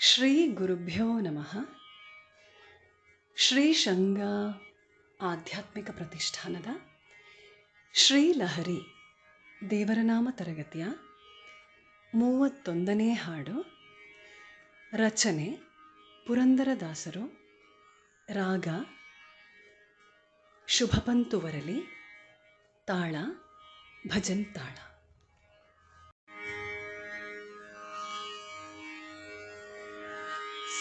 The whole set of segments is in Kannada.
ಶ್ರೀ ಗುರುಭ್ಯೋ ನಮಃ. ಶ್ರೀ ಶಂಗ ಆಧ್ಯಾತ್ಮಿಕ ಪ್ರತಿಷ್ಠಾನದ ಶ್ರೀ ಲಹರಿ ದೇವರನಾಮ ತರಗತಿಯ ಮೂವತ್ತೊಂದನೇ ಹಾಡು. ರಚನೆ ಪುರಂದರದಾಸರು. ರಾಗ ಶುಭಪಂತುವರಲಿ. ತಾಳ ಭಜನ್ ತಾಳ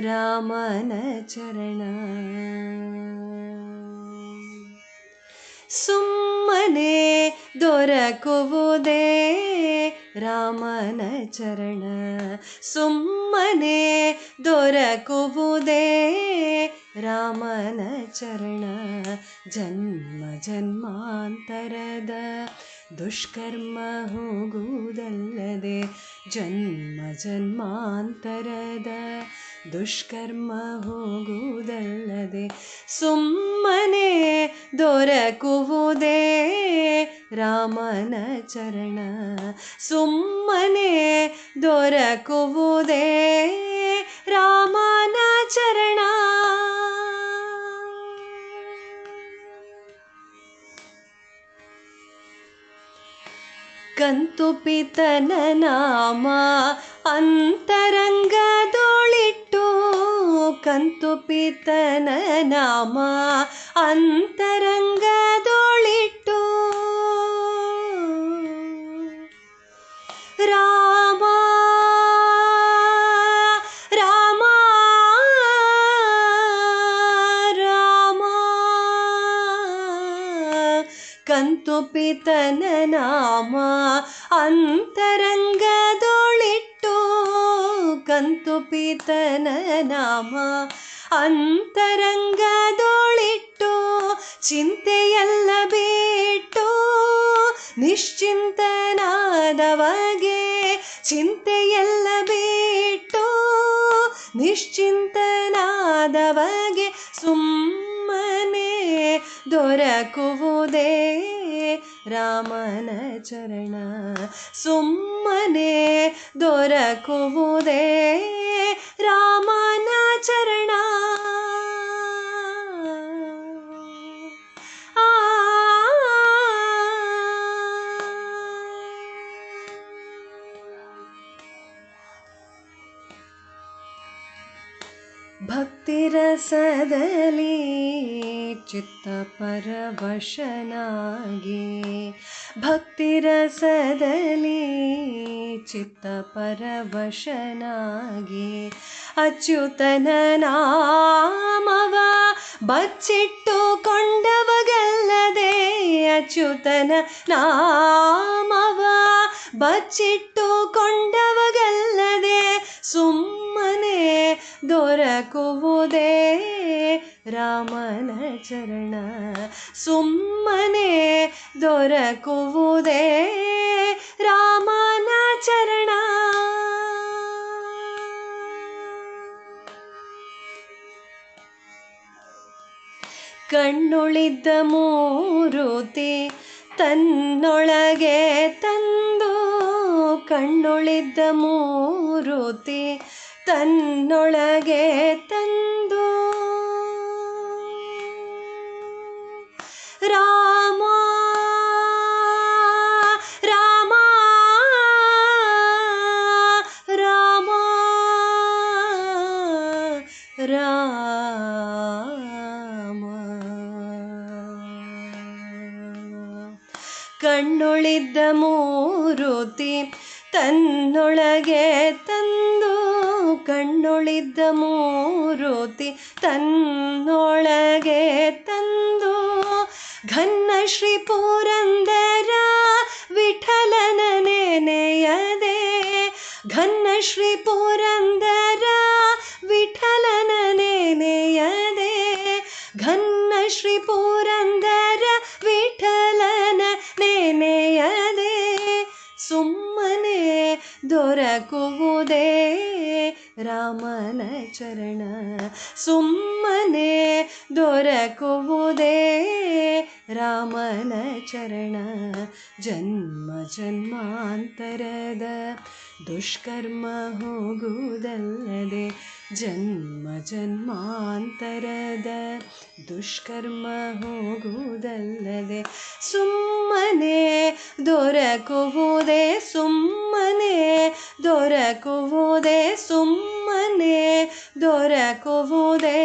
ರಾಮನ ಚರಣ. ಸುಮ್ಮನೆ ದೊರಕುವುದೇ ರಾಮನ ಚರಣ. ಸುಮ್ಮನೆ ದೊರಕುವುದೇ ರಾಮನ ಚರಣ. ಜನ್ಮ ಜನ್ಮಾಂತರದ ದುಷ್ಕರ್ಮ ಹೋಗುವುದಲ್ಲದೆ ಜನ್ಮ ಜನ್ಮಾಂತರದ ದುಷ್ಕರ್ಮ ಹೋಗುವುದಲ್ಲದೆ ಸುಮ್ಮನೆ ದೊರಕುವುದೇ ರಾಮನ ಚರಣ. ಸುಮ್ಮನೆ ದೊರಕುವುದೇ ರಾಮನ ಚರಣ. ಕಂತು ಪಿತನ ನಾಮ ಅಂತರಂಗದೊಳಿಟ್ಟು ಕಂತು ಪಿತನ ನಾಮ ಅಂತರಂಗದೊಳಿಟ್ಟು ಕಂತು ಪಿತನ ನಾಮ ಅಂತರಂಗದೊಳಿಟ್ಟು ಕಂತುಪಿತನ ನಾಮ ಅಂತರಂಗದೊಳಿಟ್ಟು ಚಿಂತೆಯಲ್ಲ ಬಿಟ್ಟು ನಿಶ್ಚಿಂತನಾದವಗೆ ಚಿಂತೆಯಲ್ಲ ನಿಶ್ಚಿಂತನಾದವಗೆ ಸುಮ್ಮನೆ ದೊರಕುವುದೇ ರಾಮನ ಚರಣ. ಸುಮ್ಮನೆ ದೊರಕುವುದೇ ರಾಮನ ಭಕ್ತಿರಸದಲ್ಲಿ ಚಿತ್ತ ಪರವಶನಾಗಿ ಭಕ್ತಿರಸದಲ್ಲಿ ಚಿತ್ತ ಪರವಶನಾಗಿ ಅಚ್ಯುತನ ನಾಮವ ಬಚ್ಚಿಟ್ಟು ಕೊಂಡವಗಲ್ಲದೆ ಅಚ್ಯುತನ ನಾಮವ ಬಚ್ಚಿಟ್ಟು ದೊರಕುವುದೇ ರಾಮನ ಚರಣ. ಸುಮ್ಮನೆ ದೊರಕುವುದೇ ರಾಮನ ಚರಣ. ಕಣ್ಣುಳಿದ್ದ ಮೂರುತಿ ತನ್ನೊಳಗೆ ತಂದು ಕಣ್ಣುಳಿದ್ದ ಮೂರುತಿ ತನ್ನೊಳಗೆ ತಂದು ರಾಮ ರಾಮ ರಾಮ ರಾಮ. ಕಣ್ಣುಳಿದ್ದ ಮೂರುತಿ ತನ್ನೊಳಗೆ ತಂದು ಕಣ್ಣೊಳಿದ್ದ ಮೂರುತಿ ತನ್ನೊಳಗೆ ತಂದು ಘನ್ನ ಶ್ರೀ ಪುರಂದರ ವಿಠಲನ ನೆನೆಯದೆ ಘನ್ನ ಶ್ರೀ ಪುರಂದರ ವಿಠಲನ ನೆನೆಯದೆ ಘನ್ನ ಶ್ರೀ ಪುರಂದರ ವಿಠಲನ ನೆನೆಯದೆ ಸುಮ್ಮನೆ ದೊರಕುವುದೇ ರಾಮನ ಚರಣ. ಸುಮ್ಮನೆ ದೊರಕುವುದೇ ರಾಮನ ಚರಣ. ಜನ್ಮ ಜನ್ಮಾಂತರದ ದುಷ್ಕರ್ಮ ಹೋಗುವುದಲ್ಲದೆ ಜನ್ಮ ಜನ್ಮಾಂತರದ ದುಷ್ಕರ್ಮ ಹೋಗುವುದಲ್ಲದೆ ಸುಮ್ಮನೆ ದೊರಕುವುದೇ ಸುಮ್ಮನೆ ದೊರಕುವುದೇ ಸುಮ್ಮನೆ ದೊರಕುವುದೇ